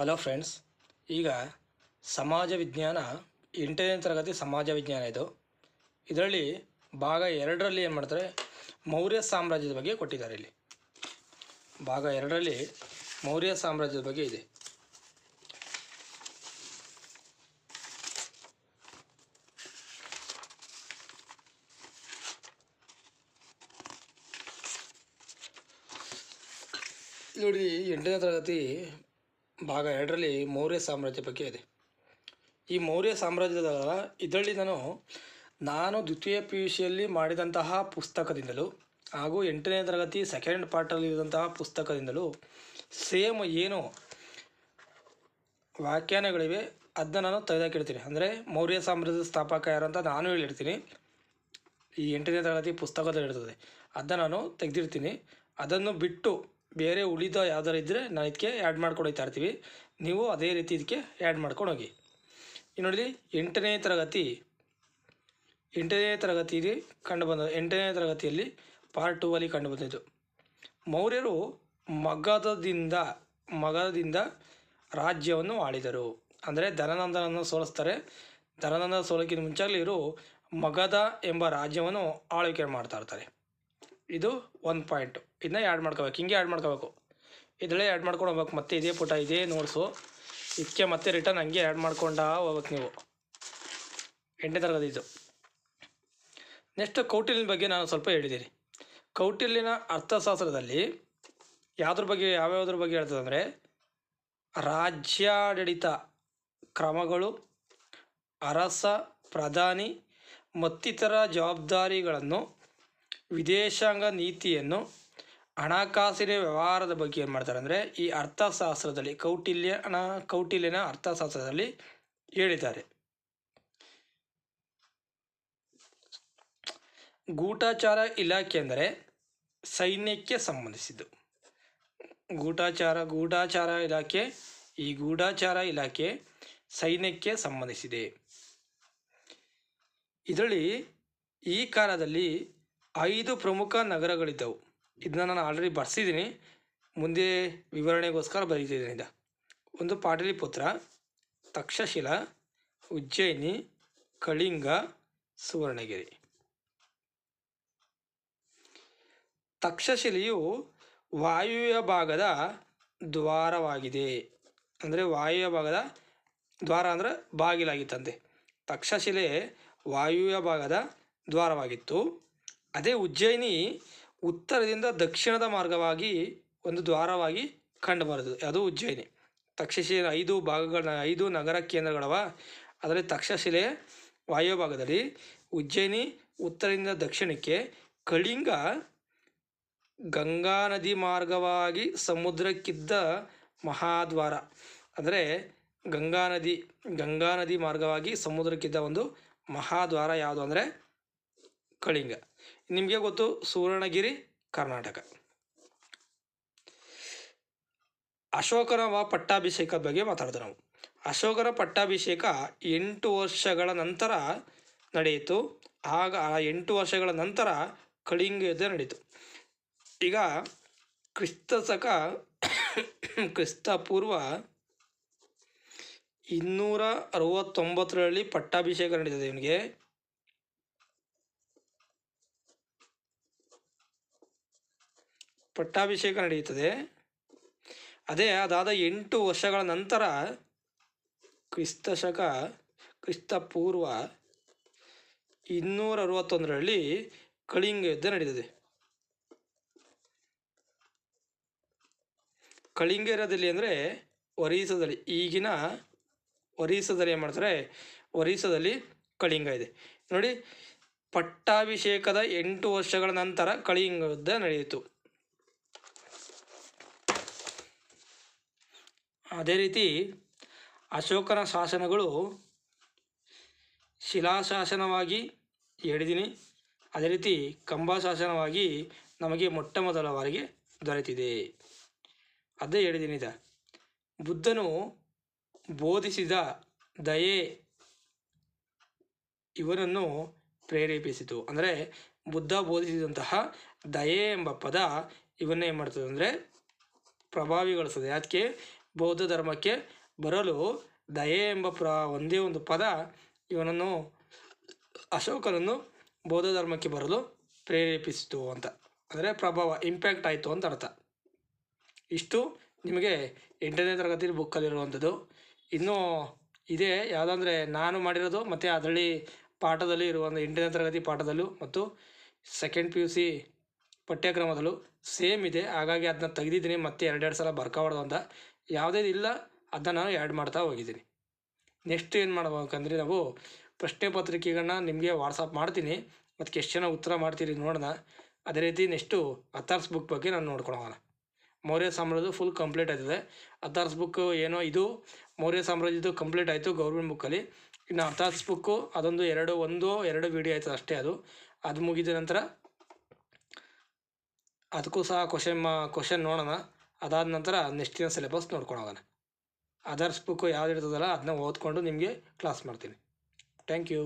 Hello friends, ಈಗ ಸಮಾಜ ವಿಜ್ಞಾನ, ಎಂಟನೇ ತರಗತಿ ಸಮಾಜ ವಿಜ್ಞಾನ ಇದು. ಇದರಲ್ಲಿ ಭಾಗ ಎರಡರಲ್ಲಿ ಏನು ಮಾಡ್ತಾರೆ, ಮೌರ್ಯ ಸಾಮ್ರಾಜ್ಯದ ಬಗ್ಗೆ ಕೊಟ್ಟಿದ್ದಾರೆ ಇಲ್ಲಿ. ಭಾಗ ಎರಡರಲ್ಲಿ ಮೌರ್ಯ ಸಾಮ್ರಾಜ್ಯದ ಬಗ್ಗೆ ಇದೆ. ನೋಡಿ ಎಂಟನೇ ತರಗತಿ ಭಾಗ ಎರಡರಲ್ಲಿ ಮೌರ್ಯ ಸಾಮ್ರಾಜ್ಯ ಬಗ್ಗೆ ಇದೆ. ಈ ಮೌರ್ಯ ಸಾಮ್ರಾಜ್ಯದ ಇದರಲ್ಲಿ ನಾನು ನಾನು ದ್ವಿತೀಯ ಪಿ ಯು ಸಿಯಲ್ಲಿ ಮಾಡಿದಂತಹ ಪುಸ್ತಕದಿಂದಲೂ ಹಾಗೂ ಎಂಟನೇ ತರಗತಿ ಸೆಕೆಂಡ್ ಪಾರ್ಟಲ್ಲಿ ಇರುವಂತಹ ಪುಸ್ತಕದಿಂದಲೂ ಸೇಮ್ ಏನು ವ್ಯಾಖ್ಯಾನಗಳಿವೆ. ಅದನ್ನ ನಾನು ತೆಗೆದಾಕಿಡ್ತೀನಿ ಅಂದರೆ ಮೌರ್ಯ ಸಾಮ್ರಾಜ್ಯದ ಸ್ಥಾಪಕ ಯಾರು ಅಂತ ನಾನು ಹೇಳಿರ್ತೀನಿ. ಈ ಎಂಟನೇ ತರಗತಿ ಪುಸ್ತಕದಲ್ಲಿ ಇರ್ತದೆ. ಅದನ್ನು ನಾನು ತೆಗೆದಿರ್ತೀನಿ. ಅದನ್ನು ಬಿಟ್ಟು ಬೇರೆ ಉಳಿದ ಯಾವ್ದಾರು ಇದ್ದರೆ ನಾನು ಇದಕ್ಕೆ ಆ್ಯಡ್ ಮಾಡ್ಕೊಂಡು ಹೋಗ್ತಾ ಇರ್ತೀವಿ. ನೀವು ಅದೇ ರೀತಿ ಇದಕ್ಕೆ ಆ್ಯಡ್ ಮಾಡ್ಕೊಂಡು ಹೋಗಿ. ನೋಡಿ ಎಂಟನೇ ತರಗತಿ. ಎಂಟನೇ ತರಗತಿಯಲ್ಲಿ ಕಂಡು ಬಂದ, ಎಂಟನೇ ತರಗತಿಯಲ್ಲಿ ಪಾರ್ಟ್ ಟೂ ಅಲ್ಲಿ ಕಂಡು ಬಂದಿದ್ದು. ಮೌರ್ಯರು ಮಗಧದಿಂದ ಮಗಧದಿಂದ ರಾಜ್ಯವನ್ನು ಆಳಿದರು. ಅಂದರೆ ಧನನಂದನನ್ನು ಸೋಲಿಸ್ತಾರೆ. ಧನನಂದನ ಸೋಲಕ್ಕಿಂತ ಮುಂಚಾಗಲಿ ಇವರು ಮಗಧ ಎಂಬ ರಾಜ್ಯವನ್ನು ಆಳ್ವಿಕೆ ಮಾಡ್ತಾ ಇರ್ತಾರೆ. ಇದು ಒಂದು ಪಾಯಿಂಟು ಇದನ್ನ ಆ್ಯಡ್ ಮಾಡ್ಕೋಬೇಕು. ಹಿಂಗೆ ಆ್ಯಡ್ ಮಾಡ್ಕೋಬೇಕು. ಇದರಲ್ಲೇ ಆ್ಯಡ್ ಮಾಡ್ಕೊಂಡು ಹೋಗ್ಬೇಕು. ಮತ್ತೆ ಇದೇ ಪುಟ, ಇದೇ ನೋಟ್ಸು ಇದಕ್ಕೆ ಮತ್ತೆ ರಿಟರ್ನ್ ಹಂಗೆ ಆ್ಯಡ್ ಮಾಡ್ಕೊಂಡ ಹೋಗ್ಬೇಕು ನೀವು. ಎಂಟನೇ ತರಗತಿ ಇದು. ನೆಕ್ಸ್ಟ್ ಕೌಟಿಲ್ಯನ ಬಗ್ಗೆ ನಾನು ಸ್ವಲ್ಪ ಹೇಳಿದ್ದೀನಿ ಕೌಟಿಲ್ಯನ ಅರ್ಥಶಾಸ್ತ್ರದಲ್ಲಿ ಯಾವುದ್ರ ಬಗ್ಗೆ, ಯಾವ್ಯಾವ್ದ್ರ ಬಗ್ಗೆ ಹೇಳ್ತದೆ ಅಂದರೆ ರಾಜ್ಯಾಡಳಿತ ಕ್ರಮಗಳು, ಅರಸ, ಪ್ರಧಾನಿ ಮತ್ತಿತರ ಜವಾಬ್ದಾರಿಗಳನ್ನು ವಿದೇಶಾಂಗ ನೀತಿಯನ್ನು ಹಣಕಾಸಿನ ವ್ಯವಹಾರದ ಬಗ್ಗೆ ಏನು ಮಾಡ್ತಾರೆ ಅಂದರೆ ಈ ಅರ್ಥಶಾಸ್ತ್ರದಲ್ಲಿ ಕೌಟಿಲ್ಯನ ಕೌಟಿಲ್ಯನ ಅರ್ಥಶಾಸ್ತ್ರದಲ್ಲಿ ಹೇಳಿದ್ದಾರೆ. ಗೂಟಾಚಾರ ಇಲಾಖೆ ಅಂದರೆ ಸೈನ್ಯಕ್ಕೆ ಸಂಬಂಧಿಸಿದ್ದು. ಗೂಟಾಚಾರ ಗೂಢಾಚಾರ ಇಲಾಖೆ, ಈ ಗೂಢಾಚಾರ ಇಲಾಖೆ ಸೈನ್ಯಕ್ಕೆ ಸಂಬಂಧಿಸಿದೆ. ಇದರಲ್ಲಿ ಈ ಕಾಲದಲ್ಲಿ ಐದು ಪ್ರಮುಖ ನಗರಗಳಿದ್ದವು. ಇದನ್ನ ನಾನು ಆಲ್ರೆಡಿ ಬರ್ಸಿದ್ದೀನಿ ಮುಂದೆ ವಿವರಣೆಗೋಸ್ಕರ ಬರೀತಿದ್ದೀನಿ ಇದು. ಒಂದು ಪಾಟಲಿಪುತ್ರ ತಕ್ಷಶಿಲ, ಉಜ್ಜಯಿನಿ, ಕಳಿಂಗ, ಸುವರ್ಣಗಿರಿ. ತಕ್ಷಶಿಲೆಯು ವಾಯುವ್ಯ ಭಾಗದ ದ್ವಾರವಾಗಿದೆ. ಅಂದರೆ ವಾಯುವ್ಯ ಭಾಗದ ದ್ವಾರ ಅಂದರೆ ಬಾಗಿಲಾಗಿತ್ತಂತೆ ತಕ್ಷಶಿಲೆ ವಾಯುವ್ಯ ಭಾಗದ ದ್ವಾರವಾಗಿತ್ತು. ಅದೇ ಉಜ್ಜಯಿನಿ ಉತ್ತರದಿಂದ ದಕ್ಷಿಣದ ಮಾರ್ಗವಾಗಿ ಒಂದು ದ್ವಾರವಾಗಿ ಕಂಡುಬರುತ್ತದೆ ಅದು ಉಜ್ಜಯಿನಿ. ತಕ್ಷಶಿಲೆ ಐದು ಭಾಗಗಳ ಐದು ನಗರ ಕೇಂದ್ರಗಳವ. ಅದರಲ್ಲಿ ತಕ್ಷಶಿಲೆ ವಾಯುಭಾಗದಲ್ಲಿ ಉಜ್ಜಯಿನಿ, ಉತ್ತರದಿಂದ ದಕ್ಷಿಣಕ್ಕೆ ಕಳಿಂಗ, ಗಂಗಾ ನದಿ ಮಾರ್ಗವಾಗಿ ಸಮುದ್ರಕ್ಕಿದ್ದ ಮಹಾದ್ವಾರ. ಅಂದರೆ ಗಂಗಾ ನದಿ ಗಂಗಾ ನದಿ ಮಾರ್ಗವಾಗಿ ಸಮುದ್ರಕ್ಕಿದ್ದ ಒಂದು ಮಹಾದ್ವಾರ ಯಾವುದು ಅಂದರೆ ಕಳಿಂಗ. ನಿಮಗೆ ಗೊತ್ತು ಸುವರ್ಣಗಿರಿ, ಕರ್ನಾಟಕ. ಅಶೋಕನ ಪಟ್ಟಾಭಿಷೇಕದ ಬಗ್ಗೆ ಮಾತಾಡಿದ್ರು ನಾವು. ಅಶೋಕರ ಪಟ್ಟಾಭಿಷೇಕ ಎಂಟು ವರ್ಷಗಳ ನಂತರ ನಡೆಯಿತು. ಆಗ ಆ ಎಂಟು ವರ್ಷಗಳ ನಂತರ ಕಳಿಂಗ ಯುದ್ಧ ನಡೆಯಿತು ಈಗ ಕ್ರಿಸ್ತಸಕ ಪೂರ್ವ ಇನ್ನೂರ ಅರವತ್ತೊಂಬತ್ತರಲ್ಲಿ ಪಟ್ಟಾಭಿಷೇಕ ನಡೀತದೆ ಇವನಿಗೆ. ಪಟ್ಟಾಭಿಷೇಕ ನಡೆಯುತ್ತದೆ. ಅದೇ ಅದಾದ ಎಂಟು ವರ್ಷಗಳ ನಂತರ ಕ್ರಿಸ್ತ ಶಕ ಕ್ರಿಸ್ತ ಪೂರ್ವ ಇನ್ನೂರ ಅರವತ್ತೊಂದರಲ್ಲಿ ಕಳಿಂಗ ಯುದ್ಧ ನಡೆದಿದೆ ಕಳಿಂಗೇರದಲ್ಲಿ ಅಂದರೆ ಒರಿಸ್ಸಾದಲ್ಲಿ, ಈಗಿನ ಒರಿಸ್ಸಾದಲ್ಲಿ ಏನು ಮಾಡ್ತಾರೆ, ಒರಿಸ್ಸಾದಲ್ಲಿ ಕಳಿಂಗ ಇದೆ. ನೋಡಿ, ಪಟ್ಟಾಭಿಷೇಕದ ಎಂಟು ವರ್ಷಗಳ ನಂತರ ಕಳಿಂಗ ಯುದ್ಧ ನಡೆಯಿತು. ಅದೇ ರೀತಿ ಅಶೋಕನ ಶಾಸನಗಳು ಶಿಲಾಶಾಸನವಾಗಿ ಹೇಳಿದ್ದೀನಿ. ಅದೇ ರೀತಿ ಕಂಬ ಶಾಸನವಾಗಿ ನಮಗೆ ಮೊಟ್ಟ ಮೊದಲ ಬಾರಿಗೆ ದೊರೆತಿದೆ. ಅದೇ ಹೇಳಿದ್ದೀನಿ ಇದ ಬುದ್ಧನು ಬೋಧಿಸಿದ ದಯೆ ಇವನನ್ನು ಪ್ರೇರೇಪಿಸಿತು. ಅಂದರೆ ಬುದ್ಧ ಬೋಧಿಸಿದಂತಹ ದಯೆ ಎಂಬ ಪದ ಇವನ್ನೇ ಏನು ಮಾಡ್ತದೆ. ಅಂದರೆ ಪ್ರಭಾವಿಗೊಳಿಸ್ತದೆ. ಅದಕ್ಕೆ ಬೌದ್ಧ ಧರ್ಮಕ್ಕೆ ಬರಲು ದಯೆ ಎಂಬ ಪ್ರ, ಒಂದೇ ಒಂದು ಪದ ಇವನನ್ನು, ಅಶೋಕನನ್ನು ಬೌದ್ಧ ಧರ್ಮಕ್ಕೆ ಬರಲು ಪ್ರೇರೇಪಿಸಿತು ಅಂತ. ಅಂದರೆ ಪ್ರಭಾವ ಇಂಪ್ಯಾಕ್ಟ್ ಆಯಿತು ಅಂತ ಅರ್ಥ. ಇಷ್ಟು ನಿಮಗೆ ಎಂಟನೇ ತರಗತಿ ಬುಕ್ಕಲ್ಲಿರುವಂಥದ್ದು. ಇನ್ನೂ ಇದೇ, ಯಾವುದಂದರೆ ನಾನು ಮಾಡಿರೋದು ಮತ್ತು ಅದರಲ್ಲಿ ಪಾಠದಲ್ಲಿ ಇರುವಂಥ ಎಂಟನೇ ತರಗತಿ ಪಾಠದಲ್ಲೂ ಮತ್ತು ಸೆಕೆಂಡ್ ಪಿ ಯು ಸಿ ಪಠ್ಯಕ್ರಮದಲ್ಲೂ ಸೇಮ್ ಇದೆ. ಹಾಗಾಗಿ ಅದನ್ನ ತೆಗೆದಿದ್ದೀನಿ, ಮತ್ತೆ ಎರಡೆರಡು ಸಲ ಬರ್ಕಬಾರ್ದು ಅಂತ. ಯಾವುದೇ ಇಲ್ಲ, ಅದನ್ನು ನಾನು ಆ್ಯಡ್ ಮಾಡ್ತಾ ಹೋಗಿದ್ದೀನಿ. ನೆಕ್ಸ್ಟ್ ಏನು ಮಾಡ್ಬೇಕಂದ್ರೆ ನಾವು ಪ್ರಶ್ನೆ ಪತ್ರಿಕೆಗಳನ್ನ ನಿಮಗೆ ವಾಟ್ಸಪ್ ಮಾಡ್ತೀನಿ. ಮತ್ತು ಎಷ್ಟು ಉತ್ತರ ಮಾಡ್ತೀರಿ ನೋಡೋಣ. ಅದೇ ರೀತಿ ನೆಕ್ಸ್ಟು ಅಥಾರ್ಸ್ ಬುಕ್ ಬಗ್ಗೆ ನಾನು ನೋಡ್ಕೊಳೋಣ. ಮೌರ್ಯ ಸಾಮ್ರಾಜ್ಯದ ಫುಲ್ ಕಂಪ್ಲೀಟ್ ಆಯ್ತದೆ. ಅಥಾರ್ಸ್ ಬುಕ್ ಏನೋ ಇದು. ಮೌರ್ಯ ಸಾಮ್ರಾಜ್ಯದ್ದು ಕಂಪ್ಲೀಟ್ ಆಯಿತು ಗೌರ್ಮೆಂಟ್ ಬುಕ್ಕಲ್ಲಿ ಇನ್ನು ಅಥಾರ್ಸ್ ಬುಕ್ಕು ಅದೊಂದು ಎರಡು, ಒಂದು, ಎರಡು ವೀಡಿಯೋ ಆಯ್ತದೆ ಅಷ್ಟೇ ಅದು. ಅದು ಮುಗಿದ ನಂತರ ಅದಕ್ಕೂ ಸಹ ಕ್ವಶನ್ ಮಾ ಕ್ವಶನ್ ನೋಡೋಣ. ಅದಾದ ನಂತರ ನೆಕ್ಸ್ಟ್ ದಿನ ಸಿಲೆಬಸ್ ನೋಡ್ಕೊಂಡು ಹೋಗೋಣ. ಅದರ್ಸ್ ಬುಕ್ಕು ಯಾವ್ದು ಇರ್ತದಲ್ಲ ಅದನ್ನ ಓದ್ಕೊಂಡು ನಿಮಗೆ ಕ್ಲಾಸ್ ಮಾಡ್ತೀನಿ. Thank you